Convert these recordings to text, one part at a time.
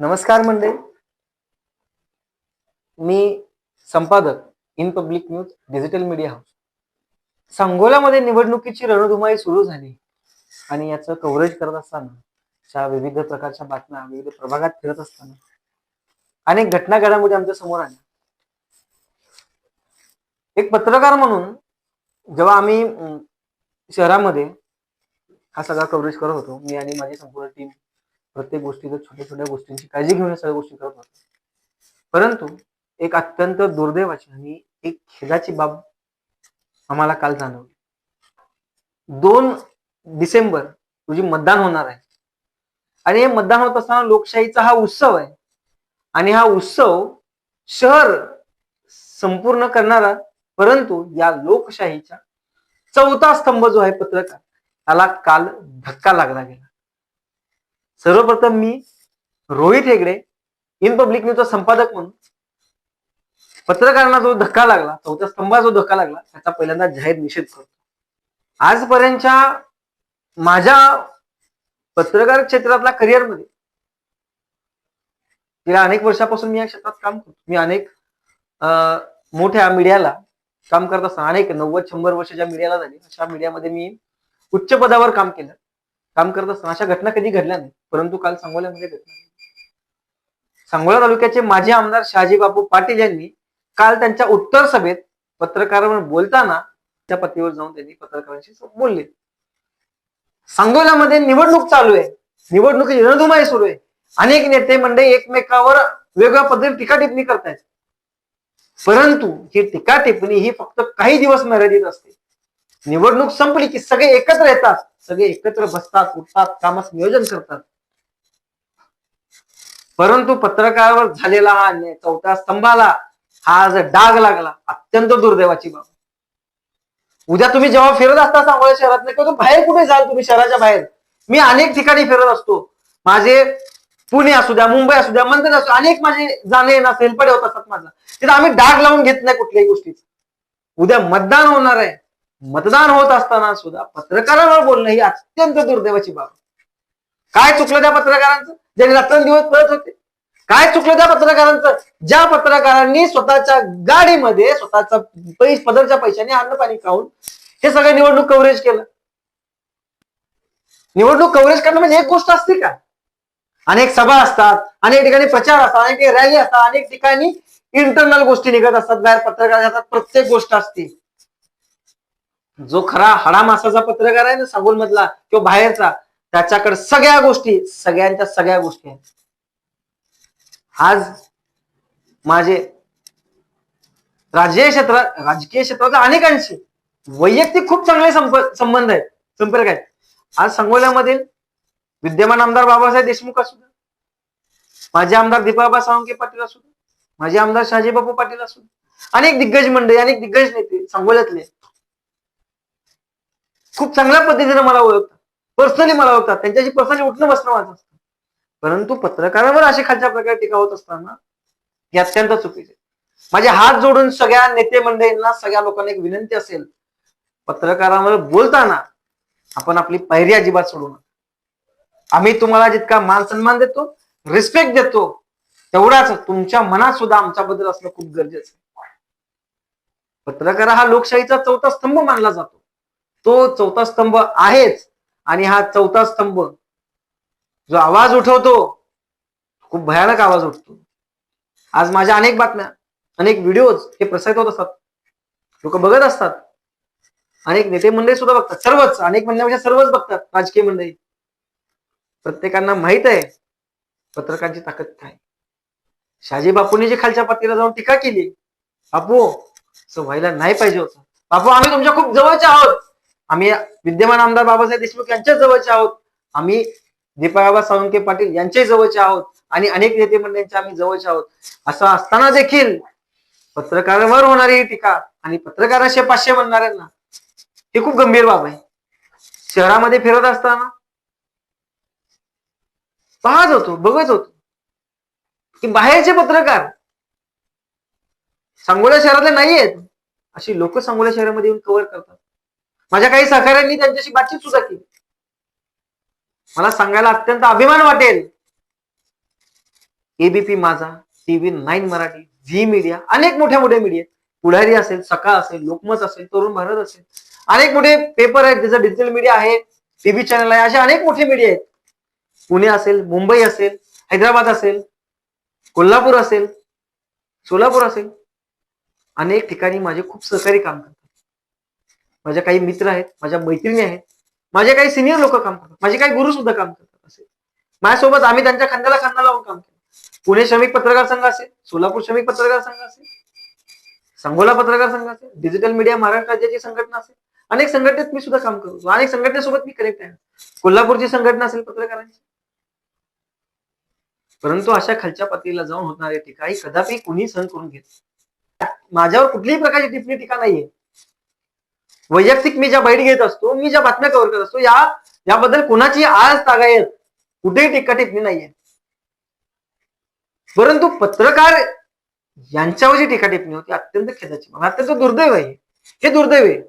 नमस्कार मंडळी. मी संपादक in public news digital media house. सांगोलामध्ये निवडणुकीची रणधुमाई सुरू झाली. आणि याचं कव्हरेज करत असताना अशा विविध प्रकारच्या बातम्या विविध प्रभागात फिरत असताना अनेक घटना घडामोडी आमच्यासमोर आल्या. एक पत्रकार म्हणून जेव्हा आम्ही शहरामध्ये हा सगळा कव्हरेज करत होतो मी आणि माझी संपूर्ण टीम प्रत्येक गोष्टीचं छोट्या छोट्या गोष्टींची काळजी घेऊन सगळ्या गोष्टी करत होतो. परंतु एक अत्यंत दुर्दैवाची आणि एक खेदाची बाब आम्हाला काल जाणवली. दोन डिसेंबर तुझी मतदान होणार आहे. आणि हे मतदान होत असताना लोकशाहीचा हा उत्सव आहे. आणि हा उत्सव शहर संपूर्ण करणारा परंतु या लोकशाहीच्या चौथा स्तंभ जो आहे पत्रकार त्याला काल धक्का लागला गेला. सर्वप्रथम मी रोहित हेगडे इन पब्लिक न्यूजचा संपादक म्हणून. पत्रकारांना जो धक्का लागला चौथ्या स्तंभा जो धक्का लागला त्याचा पहिल्यांदा जाहीर निषेध करतो. आजपर्यंतच्या माझ्या पत्रकार क्षेत्रातल्या करिअरमध्ये गेल्या अनेक वर्षापासून मी या क्षेत्रात काम करतो. मी अनेक अं, मोठ्या मीडियाला काम करत असताना अनेक नव्वद शंभर वर्ष ज्या मीडियाला झाली अशा मीडियामध्ये मी उच्च पदावर काम केलं. काम करत असताना अशा घटना कधी घडल्या नाही परंतु काल सांगोल्यामध्ये घटना सांगोला तालुक्याचे माजी आमदार शहाजी बापू पाटील यांनी काल त्यांच्या उत्तर सभेत पत्रकारांवर बोलताना त्या पतीवर जाऊन त्यांनी पत्रकारांशी बोलले. सांगोल्यामध्ये निवडणूक चालू आहे. निवडणुकीची रणधुमाई सुरू आहे. अनेक नेते मंडळी एकमेकावर वेगळ्या पद्धतीने टीका टिप्पणी करतायत परंतु ही टीका टिप्पणी ही फक्त काही दिवस मर्यादित असते. निवडणूक संपली की सगळे एकत्र येतात. सगळे एकत्र बसतात उठतात कामास नियोजन करतात. परंतु पत्रकारावर झालेला हा अन्याय चौथ्या स्तंभाला हा जर डाग लागला अत्यंत दुर्दैवाची बाब. उद्या तुम्ही जेव्हा फिरत असता सांगोला शहरात नाही किंवा बाहेर कुठे जाल तुम्ही शहराच्या बाहेर मी अनेक ठिकाणी फिरत असतो. माझे पुणे असू द्या मुंबई असू द्या मंदिर असू अनेक माझे जाणे येणं हेलपडे होत असतात माझा. तिथं आम्ही डाग लावून घेत नाही कुठल्याही गोष्टीचं. उद्या मतदान होणार आहे. मतदान होत असताना सुद्धा पत्रकारांवर बोलणं ही अत्यंत दुर्दैवाची बाब. काय चुकलं त्या पत्रकारांचं? ज्यांनी रात्रंदिवस पळत होते. काय चुकलं त्या पत्रकारांचं? ज्या पत्रकारांनी स्वतःच्या गाडीमध्ये स्वतःचा पैस पदरच्या पैशाने अन्न पाणी खाऊन हे सगळं निवडणूक कव्हरेज केलं. निवडणूक कव्हरेज करणं म्हणजे एक गोष्ट असते का? अनेक सभा असतात अनेक ठिकाणी प्रचार असतात अनेक रॅली असतात अनेक ठिकाणी इंटरनल गोष्टी निघत असतात बाहेर पत्रकार असतात प्रत्येक गोष्ट असते. जो खरा हाडामासाचा पत्रकार आहे ना सांगोल मधला किंवा बाहेरचा त्याच्याकडे सगळ्या गोष्टी सगळ्यांच्या सगळ्या गोष्टी आहेत. आज माझे राजकीय क्षेत्रात राजकीय क्षेत्रात अनेकांशी वैयक्तिक खूप चांगले संप- संबंध आहेत संपर्क आहेत. आज सांगोल्यामधील विद्यमान आमदार बाबासाहेब देशमुख असू द्या माझे आमदार दीपाबा सावंके पाटील असू द्या माझे आमदार शहाजीबापू पाटील असू अनेक दिग्गज मंडळी अनेक दिग्गज नेते सांगोल्यातले खूप चांगल्या पद्धतीने मला ओळखतात. पर्सनली मला ओळखतात. त्यांच्याशी पर्सनली उठणं बसणं माझं असतं. परंतु पत्रकारांवर असे खालच्या प्रकारे टीका होत असताना हे अत्यंत चुकीचे माझे हात जोडून सगळ्या नेते मंडळींना सगळ्या लोकांना एक विनंती असेल पत्रकारांवर बोलताना आपण आपली पायरी अजिबात सोडू नका. आम्ही तुम्हाला जितका मान सन्मान देतो रिस्पेक्ट देतो तेवढाच तुमच्या मनात सुद्धा आमच्याबद्दल असणं खूप गरजेचं आहे. पत्रकार हा लोकशाहीचा चौथा स्तंभ मानला जातो. तो चौथा स्तंभ आहेच. आणि हा चौथा स्तंभ जो आवाज उठवतो खूप भयानक आवाज उठतो. आज माझ्या अनेक बातम्या अनेक व्हिडिओज हे प्रसारित होत असतात. लोक बघत असतात. अनेक नेते मंडळी सुद्धा बघतात. सर्वच अनेक म्हणण्यापेक्षा सर्वच बघतात. राजकीय मंडळी. प्रत्येकांना माहीत आहे पत्रकारांची ताकद काय? शाजी बापूंनी जे खालच्या पातळीला जाऊन टीका केली बापू असं व्हायला नाही पाहिजे होतं. बापू आम्ही तुमच्या खूप जवळचे आहोत. आम्ही विद्यमान आमदार बाबासाहेब देशमुख यांच्या जवळचे आहोत. आम्ही दीपाबाबा सावंके पाटील यांच्याही जवळचे आहोत. आणि अनेक नेते मंडळींच्या आम्ही जवळचे आहोत. असं असताना देखील पत्रकारांवर होणारी ही टीका आणि पत्रकाराशे पाचशे म्हणणाऱ्यांना ही खूप गंभीर बाब आहे. शहरामध्ये फिरत असताना पाहत होतो बघत होतो. की बाहेरचे पत्रकार सांगोला शहरातले नाही आहेत अशी लोक सांगोला शहरामध्ये येऊन कव्हर करतात. माझ्या काही सहकाऱ्यांनी त्यांच्याशी बातचीत सुद्धा केली. मला सांगायला अत्यंत अभिमान वाटेल. ABP Majha TV nine Marathi Zee media अनेक मोठ्या मोठ्या मीडिया पुढारी असेल सकाळ असेल लोकमत असेल तरुण भारत असेल. अनेक मोठे पेपर आहेत जसं डिजिटल मीडिया आहे टीव्ही चॅनल आहे असे अनेक मोठे मीडिया आहेत. पुणे असेल मुंबई असेल हैदराबाद असेल कोल्हापूर असेल सोलापूर असेल. अनेक ठिकाणी माझे खूप सहकारी काम करतात. माझ्या काही मित्र आहेत माझ्या मैत्रिणी आहेत माझे काही सिनियर लोक काम करतात माझे काही गुरु सुद्धा काम करतात असे. माझ्यासोबत आम्ही त्यांच्या खांद्याला खांदा लावून काम केलं. पुणे श्रमिक पत्रकार संघ असेल सोलापूर श्रमिक पत्रकार संघ असेल सांगोला पत्रकार संघ असेल डिजिटल मीडिया महाराष्ट्र राज्याची संघटना असेल अनेक संघटनेत मी सुद्धा काम करतो. अनेक संघटनेसोबत मी कनेक्ट आहे. कोल्हापूरची संघटना असेल पत्रकारांची. परंतु अशा खालच्या पातळीला जाऊन होणारे टीका ही कदापि कुणी सहन करून घेत माझ्यावर कुठलीही प्रकारची टिप्पणी टीका नाहीये. वैयक्तिक मी ज्या बैठ घेत असतो मी ज्या बातम्या कव्हर करत असतो या याबद्दल कुणाची आज तागायत कुठेही टीका टिप्पणी नाहीये. परंतु पत्रकार यांच्यावर जी टीका टिप्पणी होती अत्यंत खेदाची मला अत्यंत दुर्दैव आहे. हे दुर्दैव आहे.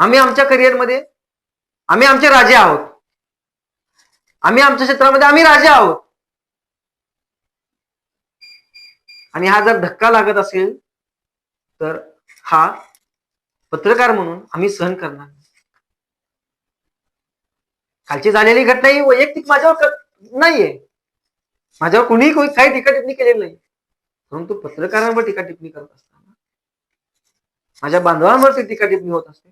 आम्ही आमच्या करिअरमध्ये आम्ही आमचे राजे आहोत. आम्ही आमच्या क्षेत्रामध्ये आम्ही राजे आहोत. आणि हा जर धक्का लागत असेल तर हा पत्रकार म्हणून आम्ही सहन करणार कालची झालेली घटना ही वैयक्तिक माझ्यावर नाहीये. माझ्यावर कुणीही कोणी काही टीका टिप्पणी केलेली नाही. परंतु पत्रकारांवर टीका टिप्पणी करत असताना माझ्या बांधवांवरती टीका टिप्पणी होत असते.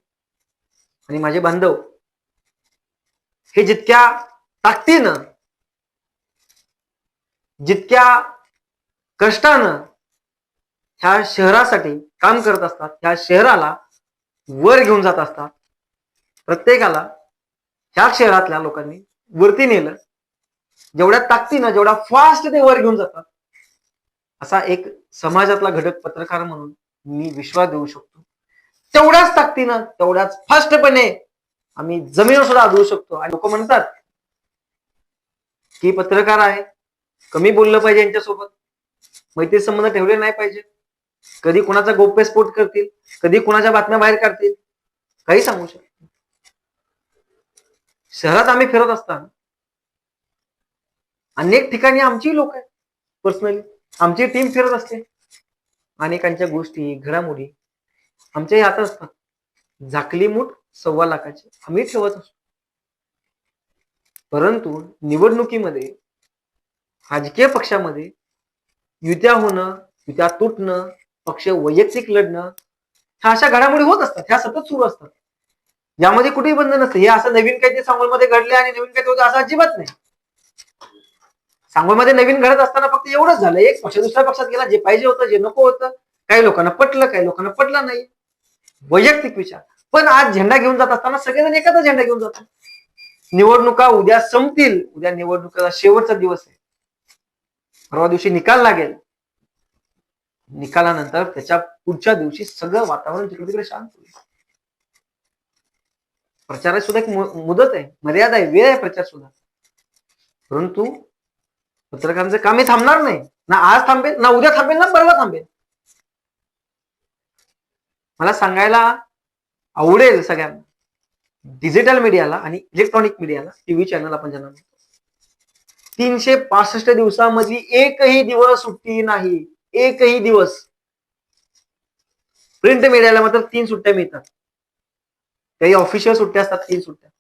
आणि माझे बांधव हे जितक्या ताकदीनं जितक्या कष्टानं ह्या शहरासाठी काम करत असतात ह्या शहराला वर घेऊन जात असतात. प्रत्येकाला ह्या शहरातल्या लोकांनी वरती नेलं. जेवढ्या ताकदीनं जेवढ्या फास्ट ते वर घेऊन जातात. असा एक समाजातला घटक पत्रकार म्हणून मी विश्वास देऊ शकतो. तेवढ्याच ताकदीनं तेवढ्याच फास्टपणे आम्ही जमिनीवर सुद्धा आदळू शकतो. आणि लोक म्हणतात की पत्रकार आहे. कमी बोललं पाहिजे यांच्यासोबत. मैत्री संबंध ठेवले नाही पाहिजे कधी कुणाचा गोप्यस्फोट करतील कधी कुणाच्या बातम्या बाहेर काढतील काही सांगू शकत नाही. शहरात आम्ही फिरत असताना अनेक ठिकाणी आमची लोक आहेत पर्सनली आमची टीम फिरत असते. अनेकांच्या गोष्टी घडामोडी आमच्याही हातात असतात. झाकली मूठ सव्वा लाखाची आम्ही ठेवत असतो. परंतु निवडणुकीमध्ये राजकीय पक्षामध्ये युत्या होणं युत्या तुटणं पक्ष वैयक्तिक लढणं ह्या अशा घडामोडी होत असतात ह्या सतत सुरू असतात. यामध्ये कुठेही बंधन नसतं. हे असं नवीन काही ते सांगोलमध्ये घडले आणि नवीन काही होतं असं अजिबात नाही. सांगोलमध्ये नवीन घडत असताना फक्त एवढंच झालं. एक पक्ष दुसऱ्या पक्षात गेला जे पाहिजे होतं जे नको होतं काही लोकांना पटलं काही लोकांना पटलं नाही. वैयक्तिक विचार. पण आज झेंडा घेऊन जात असताना सगळेजण एकाच झेंडा घेऊन जातात. निवडणुका उद्या संपतील. उद्या निवडणुकीचा शेवटचा दिवस आहे. परवा दिवशी निकाल लागेल. निकालानंतर त्याच्या पुढच्या दिवशी सगळं वातावरण तिकडे तिकडे शांत होईल. प्रचारात सुद्धा एक मुदत आहे. मर्यादा आहे. वेळ आहे प्रचार सुद्धा. परंतु पत्रकारांचं काम हे थांबणार नाही. ना आज थांबेल ना उद्या थांबेल ना परवा थांबेल. मला सांगायला आवडेल सगळ्यांना. डिजिटल मीडियाला आणि इलेक्ट्रॉनिक मीडियाला टीव्ही चॅनल आपण ज्यांना म्हणतो. तीनशे पासष्ट दिवसामधली एकही दिवस सुट्टी नाही. एकही दिवस प्रिंट मीडियाला मात्र तीन सुट्ट्या मिळतात. काही ऑफिशियल सुट्ट्या असतात तीन सुट्ट्या.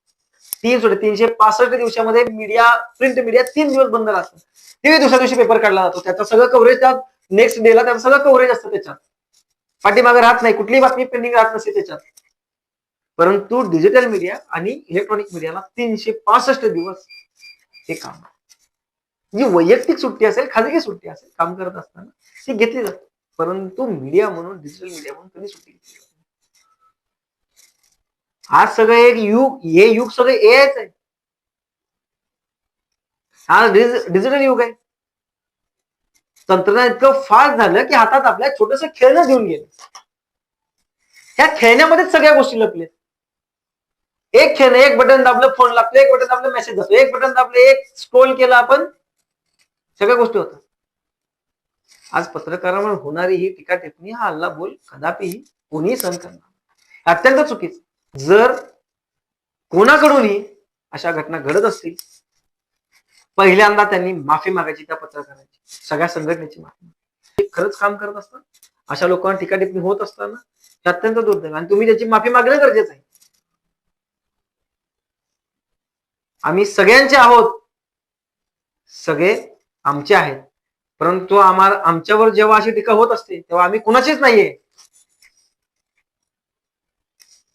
तीन सुट्ट्या तीनशे पासष्ट दिवसामध्ये मीडिया प्रिंट मीडिया तीन दिवस बंद राहतात. ते दुसऱ्या दिवशी पेपर काढला जातो. त्याचं सगळं कव्हरेज त्यात नेक्स्ट डेला त्याचं सगळं कव्हरेज असतं त्याच्यात. पाठीमागे राहत नाही कुठलीही बातमी पेंडिंग राहत नसते त्याच्यात. परंतु डिजिटल मीडिया आणि इलेक्ट्रॉनिक मीडियाला तीनशे पासष्ट दिवस हे काम जी वैयक्तिक सुट्टी असेल खाजगी सुट्टी असेल काम करत असताना ती घेतली जाते. परंतु मीडिया म्हणून डिजिटल मीडिया म्हणून कधी सुट्टी घेतली आज सगळं एक युग हे युग सगळं एआयच आहे. हा डिजिटल युग आहे. तंत्रज्ञान इतकं फास्ट झालं की हातात आपल्या छोटस खेळणं घेऊन गेलं. ह्या खेळण्यामध्येच सगळ्या गोष्टी लपल्या एक खेळणं एक बटन दाबलं फोन लागतो एक बटन दाबलं मेसेज जातो एक बटन दाबलं एक स्क्रोल केलं आपण सगळ्या गोष्टी होतात. आज पत्रकारावर होणारी ही टीका टिप्पणी हा हल्ला बोल कदापिही कोणीही सहन करणार अत्यंत चुकीच जर कोणाकडूनही अशा घटना घडत असतील पहिल्यांदा त्यांनी माफी मागायची त्या पत्रकारांची सगळ्या संघटनेची माफी खरंच काम करत असतात. अशा लोकांना टीका टिप्पणी होत असताना हे अत्यंत दुर्दैव आणि तुम्ही त्याची माफी मागणं गरजेचं आहे. आम्ही सगळ्यांचे आहोत. सगळे आमचे आहेत. परंतु आम्हाला आमच्यावर जेव्हा अशी टीका होत असते तेव्हा आम्ही कुणाचीच नाहीये.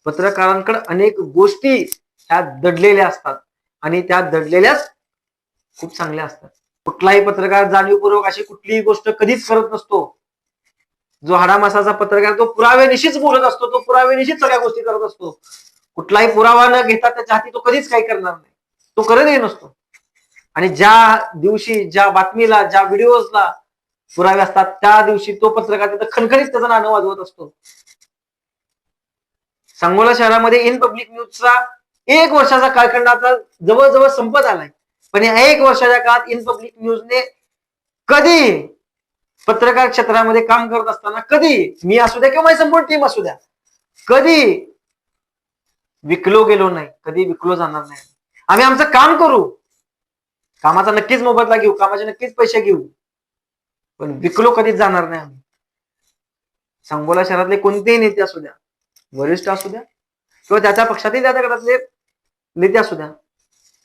पत्रकारांकडे अनेक गोष्टी ह्या दडलेल्या असतात आणि त्या दडलेल्याच खूप चांगल्या असतात. कुठलाही पत्रकार जाणीवपूर्वक अशी कुठलीही गोष्ट कधीच करत नसतो. जो हाडामासाचा पत्रकार तो पुराव्यानिशीच बोलत असतो तो पुराव्यानिशीच सगळ्या गोष्टी करत असतो. कुठलाही पुरावा न घेता त्याच्या हाती तो कधीच काही करणार नाही. तो करतही नसतो. आणि ज्या दिवशी ज्या बातमीला ज्या व्हिडिओजला पुरावे असतात त्या दिवशी तो पत्रकार तिथं खणखणीत त्याचं नाणं वाजवत असतो. सांगोला शहरामध्ये इन पब्लिक न्यूजचा एक वर्षाचा कालखंड आता जवळजवळ संपत आलाय. पण या एक वर्षाच्या काळात इन पब्लिक न्यूजने कधी पत्रकार क्षेत्रामध्ये काम करत असताना कधी मी असू द्या किंवा माझी संपूर्ण टीम असू द्या कधी विकलो गेलो नाही कधी विकलो जाणार नाही. आम्ही आमचं काम करू कामाचा नक्कीच मोबदला घेऊ कामाचे नक्कीच पैसे घेऊ. पण विकलो कधीच जाणार नाही आम्ही. सांगोला शहरातले कोणतेही नेते असू द्या वरिष्ठ असू द्या किंवा त्याच्या पक्षातील त्या गटातले नेते असू द्या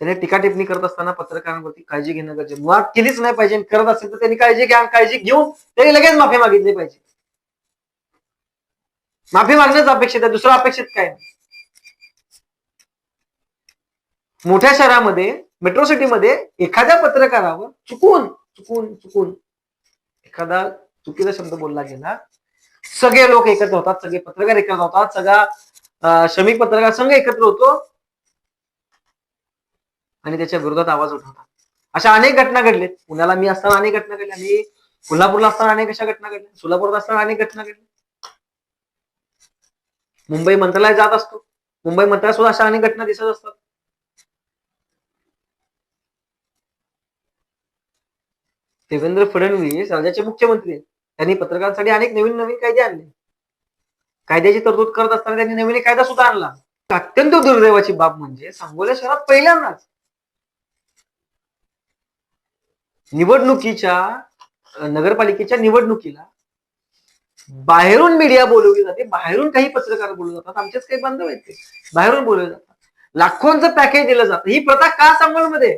त्याने टीका टिप्पणी करत असताना पत्रकारांवरती काळजी घेणं गरजेचं मुळात केलीच नाही पाहिजे करत असेल तर त्यांनी काळजी घ्या काळजी घेऊन त्यांनी लगेच माफी मागितली पाहिजे. माफी मागणंच अपेक्षित आहे दुसरं अपेक्षित काय मोठ्या शहरामध्ये मेट्रो सिटीमध्ये एखाद्या पत्रकारावर चुकून चुकून चुकून एखादा चुकीचा शब्द बोलला गेला सगळे लोक एकत्र होतात सगळे पत्रकार एकत्र होतात सगळा श्रमिक पत्रकार संघ एकत्र होतो आणि त्याच्या विरोधात आवाज उठवतात. अशा अनेक घटना घडल्या पुण्याला मी असताना अनेक घटना घडल्या. आणि कोल्हापूरला असताना अनेक अशा घटना घडल्या. सोलापूरला असताना अनेक घटना घडल्या. मुंबई मंत्रालयात जात असतो. मुंबई मंत्रालयात सुद्धा अशा अनेक घटना दिसत असतात. देवेंद्र फडणवीस राज्याचे मुख्यमंत्री आहेत. त्यांनी पत्रकारांसाठी अनेक नवीन नवीन कायदे आणले. कायद्याची तरतूद करत असताना त्यांनी नवीन कायदा सुद्धा आणला. अत्यंत दुर्दैवाची बाब म्हणजे सांगोला शहरात पहिल्यांदाच निवडणुकीच्या नगरपालिकेच्या निवडणुकीला बाहेरून मीडिया बोलवली जाते. बाहेरून काही पत्रकार बोलवले जातात. आमचेच काही बांधव आहेत ते. बाहेरून बोलवले जातात. लाखोंचं पॅकेज दिलं जातं. ही प्रथा का सांगोलमध्ये?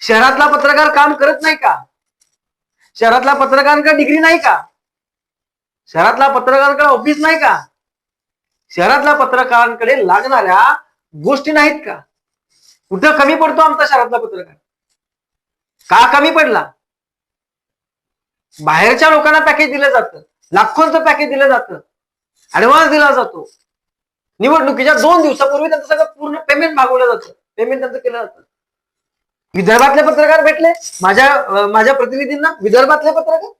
शहरातला पत्रकार काम करत नाही का? शहरातला पत्रकारांकडे डिग्री नाही का? शहरातला पत्रकारांकडे ऑफिस नाही का? शहरातल्या पत्रकारांकडे लागणाऱ्या गोष्टी नाहीत का? कुठं कमी पडतो आमचा शहरातला पत्रकार? का कमी पडला? बाहेरच्या लोकांना पॅकेज दिलं जातं. लाखोंचं पॅकेज दिलं जातं. ऍडव्हान्स दिला जातो. निवडणुकीच्या दोन दिवसापूर्वी त्यांचं सगळं पूर्ण पेमेंट मागवलं जातं. पेमेंट त्यांचं केलं जातं. विदर्भातले पत्रकार भेटले? माझ्या माझ्या प्रतिनिधींना विदर्भातले पत्रकार?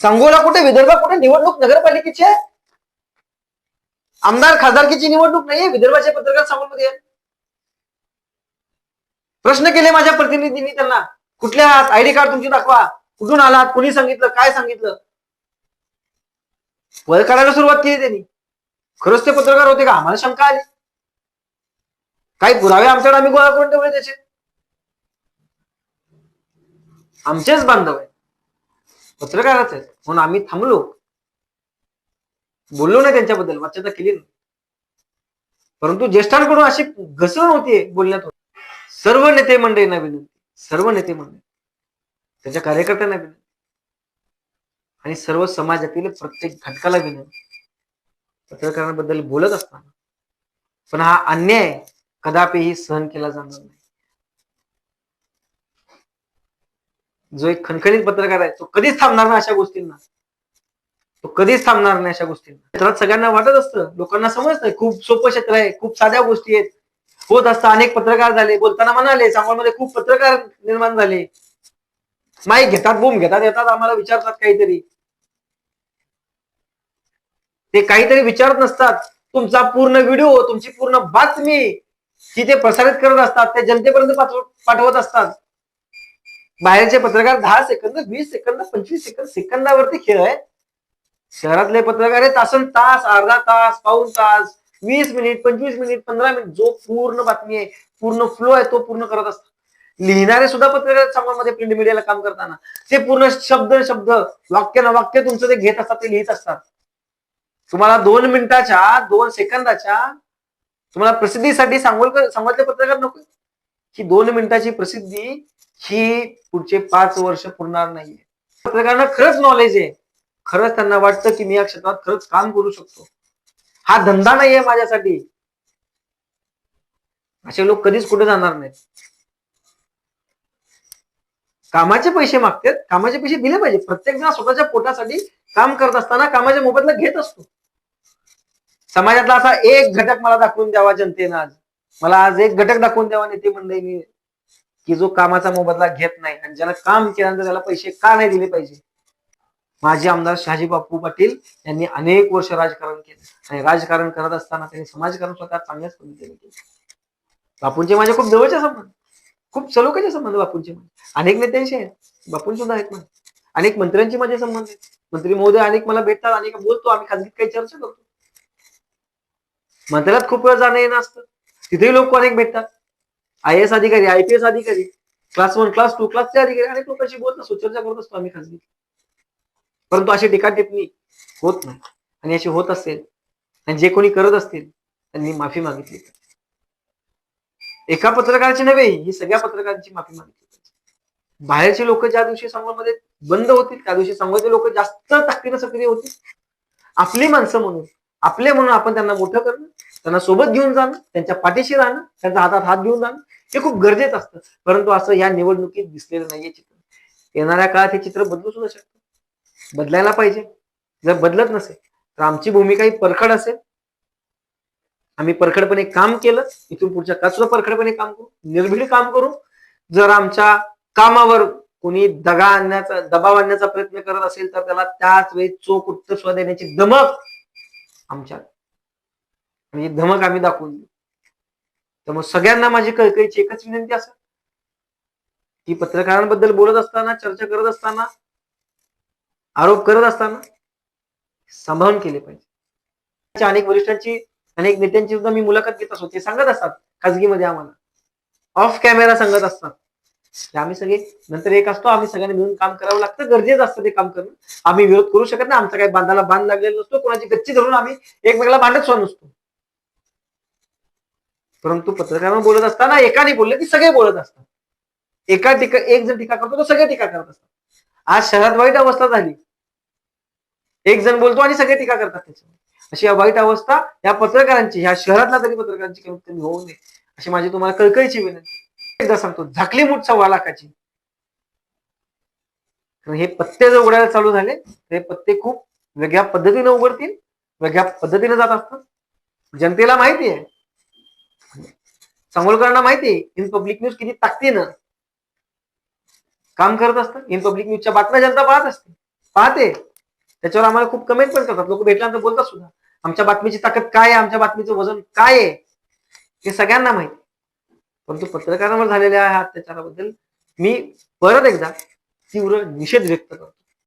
सांगोला कुठे? विदर्भात कुठे? निवडणूक नगरपालिकेची आहे? आमदार खासदारकीची निवडणूक नाहीये विदर्भाचे पत्रकार सांगोलमध्ये प्रश्न केले माझ्या प्रतिनिधींनी त्यांना. कुठल्या आहात? आयडी कार्ड तुमची दाखवा. कुठून आलात? कुणी सांगितलं? काय सांगितलं? वर काढायला सुरुवात केली त्यांनी. खरंच ते पत्रकार होते का? आम्हाला शंका आली. काही पुरावे आमच्याकडे आम्ही गोळा करून ठेवले त्याचे. आमचेच बांधव आहेत. पत्रकारच आहेत. म्हणून आम्ही थांबलो. बोललो नाही त्यांच्याबद्दल. वाच्यता केली नाही. परंतु ज्येष्ठांकडून अशी घसरण होतीये बोलण्यात सर्व नेते मंडळींना विनंती. सर्व नेते मंडळी. त्याच्या कार्यकर्त्यांना विनंती. आणि सर्व समाजातील प्रत्येक घटकाला विनंती. पत्रकारांबद्दल बोलत असताना. पण हा अन्याय कदापिही सहन केला जाणार नाही. जो एक खणखणीत पत्रकार आहे तो कधीच थांबणार नाही अशा गोष्टींना. तो कधीच थांबणार नाही अशा गोष्टींना. क्षेत्रात सगळ्यांना वाटत असतं लोकांना समजतं खूप सोपं क्षेत्र आहे खूप साध्या गोष्टी आहेत. होत असतं अनेक पत्रकार झाले बोलताना म्हणाले सांगोलमध्ये खूप पत्रकार निर्माण झाले. माईक घेतात बूम घेतात येतात आम्हाला विचारतात काहीतरी. ते काहीतरी विचारत नसतात. तुमचा पूर्ण व्हिडिओ तुमची पूर्ण बातमी ही ते प्रसारित करत असतात ते जनतेपर्यंत पाठवत असतात. बाहेरचे पत्रकार दहा सेकंद वीस सेकंद पंचवीस सेकंद सेकंदावरती खेळ आहे शहरातले पत्रकार हे तासन तास अर्धा तास पाऊन तास वीस मिनिट पंचवीस मिनिट पंधरा मिनिट जो पूर्ण बातमी आहे पूर्ण फ्लो आहे तो पूर्ण करत असतात. लिहिणारे सुद्धा पत्रकार समाजामध्ये प्रिंट मीडियाला काम करताना. ते पूर्ण शब्द शब्द वाक्य ना वाक्य तुमचं ते घेत असतात ते लिहित असतात. तुम्हाला दोन मिनिटाच्या दोन सेकंदाच्या तुम्हाला प्रसिद्धीसाठी सांगोल सांगितले पत्रकार नको ही दोन मिनिटाची प्रसिद्धी ही पुढचे पाच वर्ष पुरणार नाहीये. पत्रकारांना खरंच नॉलेज आहे. खरंच त्यांना वाटतं की मी या क्षेत्रात खरंच काम करू शकतो. हा धंदा नाहीये माझ्यासाठी. असे लोक कधीच कुठे जाणार नाहीत. कामाचे पैसे मागतात. कामाचे पैसे दिले पाहिजे. प्रत्येक जण स्वतःच्या पोटासाठी काम करत असताना कामाच्या मोबदला घेत असतो. समाजातला असा एक घटक मला दाखवून द्यावा जनतेनं आज. मला आज एक घटक दाखवून द्यावा नेते मंडळींनी. की जो कामाचा मोबदला घेत नाही आणि ज्याला काम केल्यानंतर त्याला पैसे का नाही दिले पाहिजे? माजी आमदार शहाजी बापू पाटील यांनी अनेक वर्ष राजकारण केलं. आणि राजकारण करत असताना त्यांनी समाजकारण स्वतः चांगल्याच पद्धतीने केलं. बापूंचे माझ्या खूप जवळचे संबंध खूप सलोख्याचे संबंध बापूंचे माझे. अनेक नेत्यांशी आहेत. बापूं सुद्धा आहेत माझे. अनेक मंत्र्यांचे माझे संबंध आहेत. मंत्री महोदय अनेक मला भेटतात अनेक बोलतो. आम्ही खाजगीत काही चर्चा करतो. मंत्र्यात खूप वेळ जाणं येणं असतं. तिथेही लोक अनेक भेटतात. आय एस अधिकारी आय पी एस अधिकारी क्लास वन क्लास टू क्लासचे अधिकारी अनेक लोकांशी बोलत असतो चर्चा करत असतो आम्ही खासगी परंतु अशी टीका टिप्पणी होत नाही. आणि अशी होत असेल आणि जे कोणी करत असतील त्यांनी माफी मागितली एका पत्रकाराची नव्हे ही सगळ्या पत्रकारांची माफी मागितली बाहेरचे लोक ज्या दिवशी संघामध्ये बंद होतील त्या दिवशी संघाचे लोक जास्त ताकदीनं सक्रिय होतील. आपली माणसं म्हणून आपले म्हणून आपण त्यांना मोठं करणं त्यांना सोबत घेऊन जाणं त्यांच्या पाठीशी राहणं त्यांच्या हातात हात घेऊन जाणं हे खूप गरजेचं असतं. परंतु असं या निवडणुकीत दिसलेलं नाहीये चित्र. येणाऱ्या काळात हे चित्र बदलू सुद्धा शकतं. बदलायला पाहिजे. जर बदलत नसेल तर आमची भूमिका ही परखड असेल. आम्ही परखडपणे काम केलं इथून पुढच्या काळात सुद्धा परखडपणे काम करू निर्भीड काम करू. जर आमच्या कामावर कोणी दगा आणण्याचा दबाव आणण्याचा प्रयत्न करत असेल तर त्याला त्याच वेळी चोख उत्तर सुद्धा देण्याची धमक आमच्या आणि म्हणजे धमक आम्ही दाखवून देऊ. तर मग सगळ्यांना माझी कळकळीची एकच विनंती असेल. की पत्रकारांबद्दल बोलत असताना चर्चा करत असताना आरोप करत असताना सांभाळून केले पाहिजे. अनेक वरिष्ठांची अनेक नेत्यांची सुद्धा मी मुलाखत घेत असतो. ते सांगत असतात खाजगीमध्ये आम्हाला. ऑफ कॅमेरा सांगत असतात. आम्ही सगळे नंतर एक असतो आम्ही सगळ्यांनी मिळून काम करावं लागतं. गरजेचं असतं ते काम करणं. आम्ही विरोध करू शकत नाही. आमचा काही बांधाला बांध लागलेला नसतो. कोणाची गच्ची धरून आम्ही एकमेकाला भांडत सुद्धा नसतो. परंतु पत्रकारांना बोलत असताना एकाने बोलले की सगळे बोलत असतात. एका टीका एक जण टीका करतो तो सगळे टीका करत असतात. आज शहरात वाईट अवस्था झाली. एक जण बोलतो आणि सगळे टीका करतात त्याच्यावर. अशी या वाईट अवस्था या पत्रकारांची ह्या शहरातल्या तरी पत्रकारांची कमीत कमी होऊ नये अशी माझी तुम्हाला कळकळीची विनंती एकदा सांगतो झाकली मूठ सव्वा लाखाची. कारण हे पत्ते जर उघडायला चालू झाले तर हे पत्ते खूप वेगळ्या पद्धतीने उघडतील वेगळ्या पद्धतीने जात असतात. जनतेला माहिती आहे सांगोलकरांना माहिती आहे इन पब्लिक न्यूज किती ताकदीनं काम करत असतं. इन पब्लिक न्यूजच्या बातम्या जनता पाहत असते. पाहते. त्याच्यावर आम्हाला खूप कमेंट पण करतात. लोक भेटल्यानंतर बोलतात सुद्धा. आमच्या बातमीची ताकद काय आहे? आमच्या बातमीचं वजन काय आहे? हे सगळ्यांना माहिती. परंतु पत्रकारांवर झालेल्या ह्या अत्याचाराबद्दल मी परत एकदा तीव्र निषेध व्यक्त करतो.